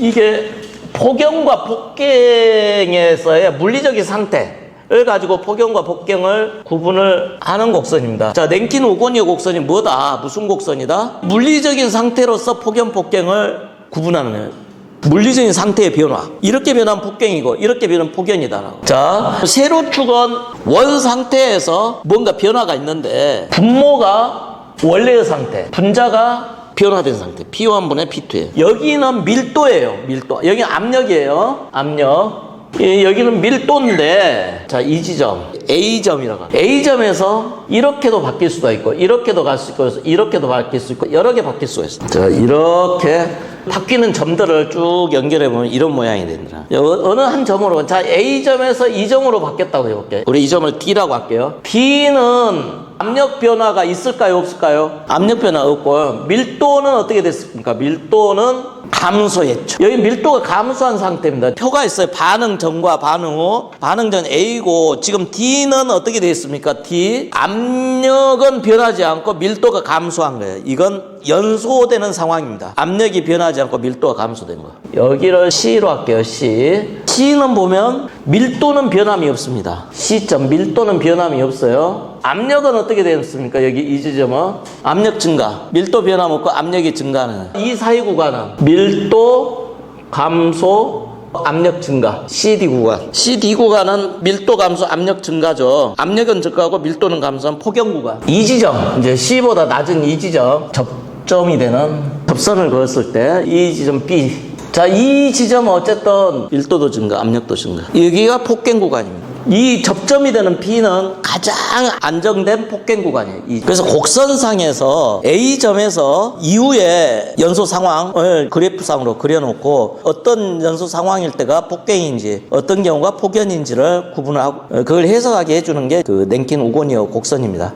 이게 폭경과 폭경에서의 물리적인 상태를 가지고 폭경과 폭경을 구분을 하는 곡선입니다. 자, 냉긴 오건이어 곡선이 뭐다? 무슨 곡선이다? 물리적인 상태로서 폭경, 폭경을 구분하는 거예요. 물리적인 상태의 변화. 이렇게 변하면 폭경이고, 이렇게 변하면 폭경이다. 자, 세로축은 원 상태에서 뭔가 변화가 있는데, 분모가 원래의 상태, 분자가 변화된 상태. P1분의 P2예요. 여기는 밀도예요. 밀도. 여기 압력이에요. 압력. 예, 여기는 밀도인데 자 이 지점 A점이라고 합니다. A점에서 이렇게도 바뀔 수가 있고 이렇게도 갈 수 있고 이렇게도 바뀔 수 있고 여러 개 바뀔 수가 있어요. 자 이렇게 바뀌는 점들을 쭉 연결해 보면 이런 모양이 된다. 어- 어느 한 점으로 자 A점에서 이 점으로 바뀌었다고 해볼게요. 우리 이 점을 D라고 할게요. D는 압력 변화가 있을까요, 없을까요? 압력 변화 없고 밀도는 어떻게 됐습니까? 밀도는 감소했죠. 여기 밀도가 감소한 상태입니다. 표가 있어요. 반응 전과 반응 후. 반응 전 A고 지금 D는 어떻게 됐습니까? D 압력은 변하지 않고 밀도가 감소한 거예요. 이건 연소되는 상황입니다. 압력이 변하지 않고 밀도가 감소된 거. 여기를 C로 할게요. C. C는 보면 밀도는 변함이 없습니다. C점 밀도는 변함이 없어요. 압력은 어떻게 되었습니까? 여기 이 지점은 압력 증가, 밀도 변함 없고 압력이 증가하는 이 사이 구간은 밀도 감소, 압력 증가 CD 구간 CD 구간은 밀도 감소 압력 증가죠 압력은 증가하고 밀도는 감소한 폭경 구간 이 지점 이제 C보다 낮은 이 지점 접점이 되는 접선을 그었을 때 이 지점 B 자, 이 지점은 어쨌든 밀도도 증가, 압력도 증가. 여기가 폭갱 구간입니다. 이 접점이 되는 P는 가장 안정된 폭갱 구간이에요. 이- 그래서 곡선상에서 A점에서 이후에 연소 상황을 그래프상으로 그려놓고 어떤 연소 상황일 때가 폭갱인지 어떤 경우가 폭견인지를 구분하고 어, 그걸 해석하게 해주는 게 그 냉킨 우고니어 곡선입니다.